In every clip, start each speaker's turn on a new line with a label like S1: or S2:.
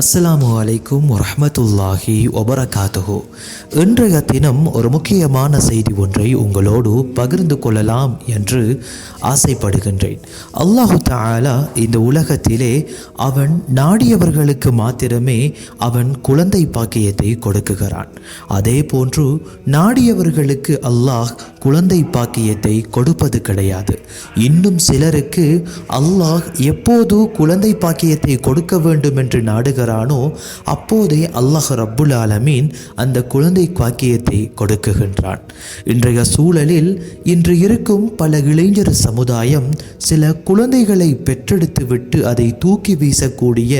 S1: அஸ்ஸலாமு அலைக்கும் வரஹ்மத்துல்லாஹி வபரகாத்துஹு. இன்றைய தினம் ஒரு முக்கியமான செய்தி ஒன்றை உங்களோடு பகிர்ந்து கொள்ளலாம் என்று ஆசைப்படுகின்றேன். அல்லாஹு தாலா இந்த உலகத்திலே அவன் நாடியவர்களுக்கு மாத்திரமே அவன் குழந்தை பாக்கியத்தை கொடுக்குகிறான். அதே போன்று நாடியவர்களுக்கு அல்லாஹ் குழந்தை பாக்கியத்தை கொடுப்பது கிடையாது. இன்னும் சிலருக்கு அல்லாஹ் எப்போது குழந்தை பாக்கியத்தை கொடுக்க வேண்டும் என்று செய்கிறானோ அப்போதே அல்லாஹ் ரப்புல் ஆலமீன் அந்த குழந்தை பாக்கியத்தை கொடுக்குகின்றான். இன்றைய சூழலில் இன்று இருக்கும் பல இளைஞர் சமுதாயம் சில குழந்தைகளை பெற்றெடுத்து விட்டு அதை தூக்கி வீசக்கூடிய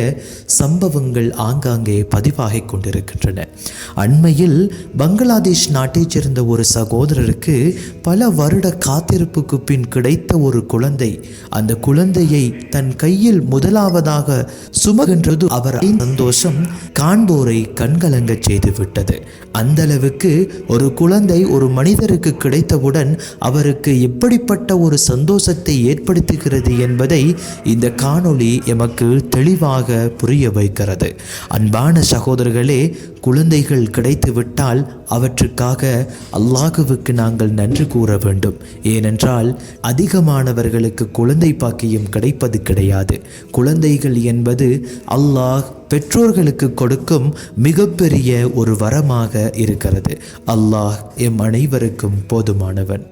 S1: சம்பவங்கள் ஆங்காங்கே பதிவாகிக் கொண்டிருக்கின்றன. அண்மையில் பங்களாதேஷ் நாட்டைச் சேர்ந்த ஒரு சகோதரருக்கு பல வருட காத்திருப்புக்கு பின் கிடைத்த ஒரு குழந்தை. அந்த குழந்தையை தன் கையில் முதலாவதாக சுமகின்றது அவர் சந்தோஷம் காண்போரை கண்கலங்கச் செய்துவிட்டது. அந்தளவுக்கு அந்த அளவுக்கு ஒரு குழந்தை ஒரு மனிதருக்கு கிடைத்தவுடன் அவருக்கு எப்படிப்பட்ட ஒரு சந்தோஷத்தை ஏற்படுத்துகிறது என்பதை இந்த காணொளி எமக்கு தெளிவாக புரிய வைக்கிறது. அன்பான சகோதரர்களே குழந்தைகள் கிடைத்து விட்டால் அவற்றுக்காக அல்லாஹுவுக்கு நாங்கள் நன்றி கூற வேண்டும். ஏனென்றால் அதிகமானவர்களுக்கு குழந்தை பாக்கியம் கிடைப்பது கிடையாது. குழந்தைகள் என்பது அல்லாஹ் பெற்றோர்களுக்கு கொடுக்கும் மிகப்பெரிய ஒரு வரமாக இருக்கிறது. அல்லாஹ் எம் அனைவருக்கும் போதுமானவன்.